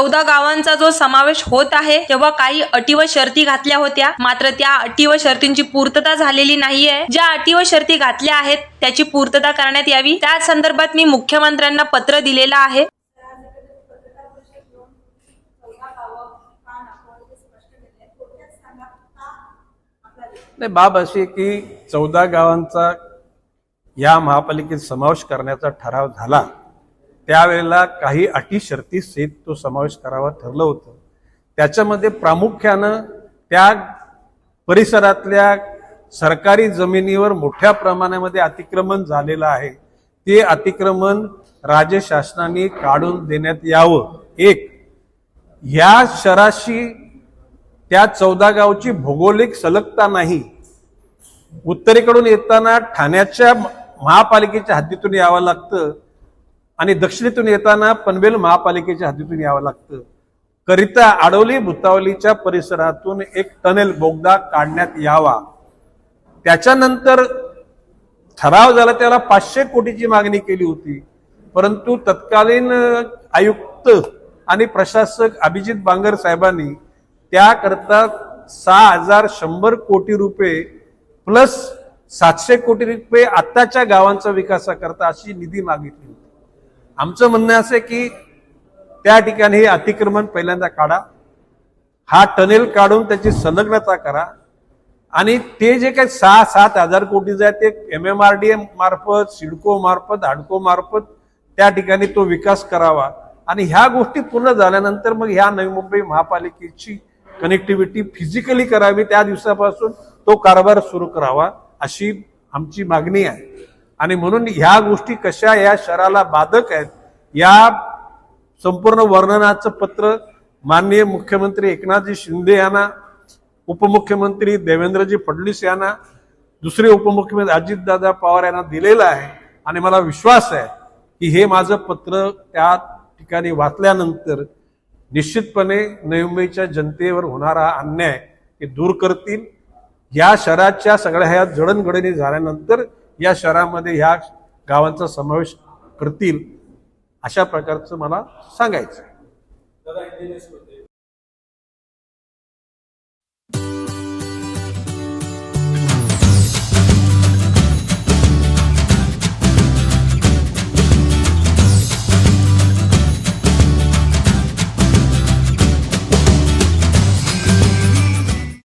चौदा गावांचा जो समावेश होत आहे तेव्हा काही अटी व शर्ती घातल्या होत्या मात्र त्या अटी व शर्तींची पूर्तता झालेली नाहीये. ज्या अटी व शर्ती घातल्या आहेत त्याची पूर्तता करण्यात यावी. त्या संदर्भात मी मुख्यमंत्र्यांना पत्र दिलेलं आहे. नाही बाब अशी की चौदा गावांचा या महापालिकेत समावेश करण्याचा ठराव झाला. त्यावेळेला काही अटी शर्ती सहित तो समावेश करावा ठरलं होतं. त्याच्यामध्ये प्रामुख्यानं त्या परिसरातल्या सरकारी जमिनीवर मोठ्या प्रमाणामध्ये अतिक्रमण झालेलं आहे. ते अतिक्रमण राज्य शासनाने काढून देण्यात यावं. एक या शहराशी त्या चौदा गावची भौगोलिक सलगता नाही. उत्तरेकडून येताना ठाण्याच्या महापालिकेच्या हद्दीतून यावं लागतं. आणि दक्षिणेतून येताना पनवेल महापालिकेच्या हद्दीतून यावं लागतं. करिता आडवली भुतावलीच्या परिसरातून एक टनेल बोगदा काढण्यात यावा. त्याच्यानंतर ठराव झाला त्याला पाचशे कोटीची मागणी केली होती. परंतु तत्कालीन आयुक्त आणि प्रशासक अभिजित बांगर साहेबांनी त्याकरता सहा हजार शंभर कोटी रुपये प्लस सातशे कोटी रुपये आत्ताच्या गावांचा विकासाकरता अशी निधी मागितली होती. आमचं म्हणणं असं आहे की त्या ठिकाणी हे अतिक्रमण पहिल्यांदा काढा. हा टनेल काढून त्याची संलग्नता करा. आणि ते जे काही सहा सात हजार कोटीचं आहे ते M M R D M मार्फत सिडको मार्फत हाडको मार्फत त्या ठिकाणी तो विकास करावा. आणि ह्या गोष्टी पूर्ण झाल्यानंतर मग ह्या नवी मुंबई महापालिकेची कनेक्टिव्हिटी फिजिकली करावी. त्या दिवसापासून तो कारभार सुरू करावा अशी आमची मागणी आहे. आणि म्हणून ह्या गोष्टी कशा या शहराला बाधक आहेत या संपूर्ण वर्णनाचं पत्र माननीय मुख्यमंत्री एकनाथजी शिंदे यांना उपमुख्यमंत्री देवेंद्रजी फडणवीस यांना दुसरे उपमुख्यमंत्री अजितदादा पवार यांना दिलेलं आहे. आणि मला विश्वास आहे की हे माझं पत्र त्या ठिकाणी वाचल्यानंतर निश्चितपणे नवी मुंबईच्या जनतेवर होणारा अन्याय हे दूर करतील. या शहराच्या सगळ्या ह्या जडणघडणी झाल्यानंतर या शहरामध्ये ह्या गावांचा समावेश करतील अशा प्रकारचं मला सांगायचं